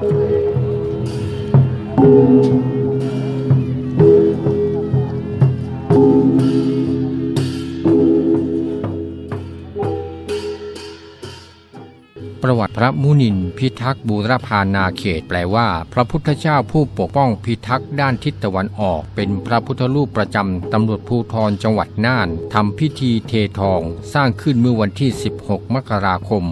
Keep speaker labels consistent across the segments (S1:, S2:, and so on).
S1: ประวัติพระมุนินพิทักษ์บูรพานาเขต แปลว่า พระพุทธเจ้าผู้ปกป้องพิทักษ์ด้านทิศตะวันออก เป็นพระพุทธรูปประจำตำรวจภูธรจังหวัดน่านทำพิธีเททอง สร้างขึ้นเมื่อวันที่ 16 มกราคม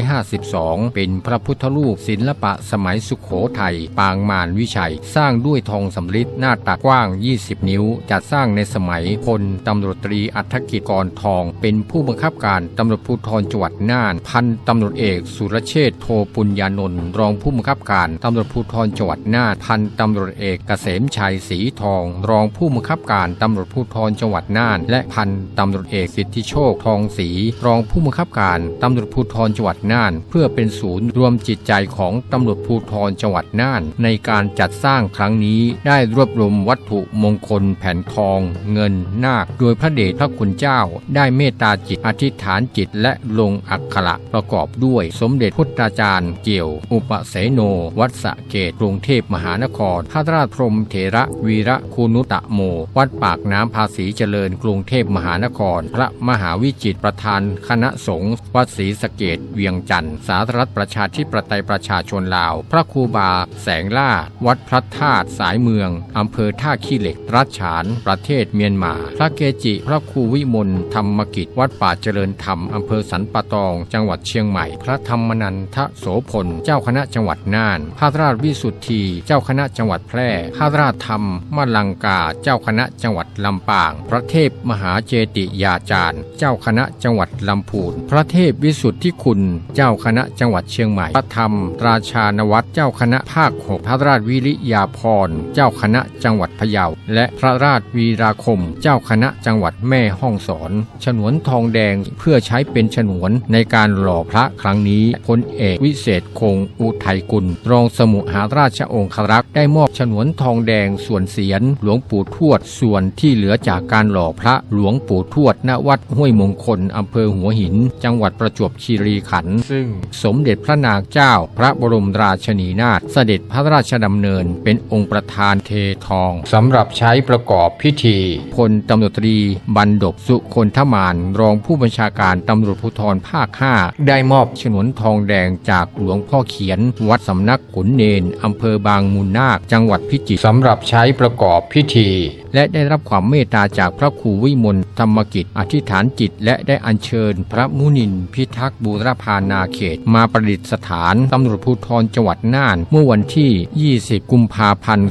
S1: 2552 เป็นพระพุทธรูปศิลปะสมัยสุขโขทัยปางมารวิชัย สร้างด้วยทองสำริดหน้าตักกว้าง 20 นิ้ว จัดสร้างในสมัยพลตำรวจตรีอัธกิจกรทอง เป็นผู้บังคับการตำรวจภูธรจังหวัดน่าน พันตำรวจเอกสุรเชษฐ์โทปุญญานนท์รองผู้บังคับการตำรวจภูธรจังหวัดน่านพันตำรวจเอกเกษมชัยศรีทอง รองผู้บังคับการตำรวจภูธรจังหวัดน่าน และพันตำรวจเอกสิทธิโชคทองศรีรองผู้บังคับการตำรวจภูธรจังหวัดน่าน เพื่อเป็นศูนย์รวมจิตใจของตำรวจภูธรจังหวัดน่าน ในการจัดสร้างครั้งนี้ได้รวบรวมวัตถุมงคล แผ่นทอง เงินนาค โดยพระเดชพระคุณเจ้า ได้เมตตาจิตอธิษฐานจิตและลงอักขระประกอบด้วยสมเด็จพุทธาจารย์ เกี่ยว อุปเสโน วัดสะเกตกรุงเทพมหานครพระราชพรมเถระวีระคูนุตะโม วัดปากน้ำภาษีเจริญกรุงเทพมหานคร พระมหาวิจิตรประธานคณะสงฆ์วัดศรีสะเกดเวียงจันทร์สาธารณประชาธิปไตยประชาชนลาว พระครูบา แสงล่า วัดพระธาตุสายเมือง อำเภอท่าขี้เหล็กรัชฉาน ประเทศเมียนมา พระเกจิ พระครูวิมลธรรมกิจ วัดป่าเจริญธรรม อำเภอสันปะตอง จังหวัดเชียงใหม่ พระธรรมนันทโสพล เจ้าคณะจังหวัดน่าน พระราชวิสุทธี เจ้าคณะจังหวัดแพร่ พระราชธรรมมลังกา เจ้าคณะจังหวัดลำปาง พระเทพมหาเจติยาจารย์ เจ้าคณะจังหวัดลำพูน พระเทพวิสุทธิคุณ เจ้าคณะจังหวัดเชียงใหม่ พระธรรม ราชานวัตรเจ้าคณะภาคหกพระราชวิริยาภรเจ้าคณะจังหวัดพะเยา และพระราชวีราคม เจ้าคณะจังหวัดแม่ฮ่องสอน ฉนวนทองแดงเพื่อใช้เป็นฉนวนในการหล่อพระครั้งนี้พลเอกวิเศษคงอุทัยกุล รองสมุหาราชองครักษ์ได้มอบฉนวนทองแดงส่วนเสียน หลวงปู่ทวดส่วนที่เหลือจากการหล่อพระหลวงปู่ทวดณวัดห้วยมงคลอำเภอหัวหิน จังหวัดประจวบคีรีขันธ์ซึ่งสมเด็จพระนางเจ้า พระบรมราชนีนาถเสด็จพระราชดำเนิน เป็นองค์ประธานเททองสำหรับใช้ประกอบพิธีพลตำรวจตรีบันดบสุคนทมาน รองผู้บัญชาการตำรวจภูธรภาค 5 ได้มอบฉนวนทองแดงจากหลวงพ่อเขียน วัดสำนักขุนเนนอำเภอบางมูลนาคจังหวัดพิจิตรสำหรับใช้ประกอบพิธี และได้รับความเมตตาจากพระครูวิมลธรรมกิจ อธิษฐานจิต และได้อัญเชิญ พระมุนิน พิทักษ์บูรพานาเขต มาประดิษฐานตำรวจภูธรจังหวัดน่าน เมื่อวันที่ 20 กุมภาพันธ์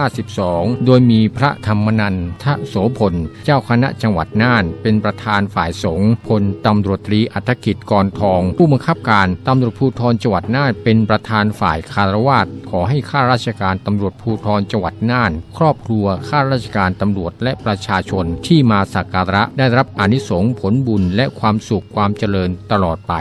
S1: 2552 โดยมีพระธรรมนันทโสพล เจ้าคณะจังหวัดน่าน เป็นประธานฝ่ายสงฆ์พลตำรวจตรีอัธกิจกรทอง ผู้บังคับการตำรวจภูธรจังหวัดน่าน เป็นประธานฝ่ายคารวาสขอให้ข้าราชการตำรวจภูธรจังหวัดน่าน ครอบครัวข้าราชการตำรวจและประชาชนที่มาสักการะได้รับอนิสงส์ผลบุญและความสุขความเจริญตลอดไป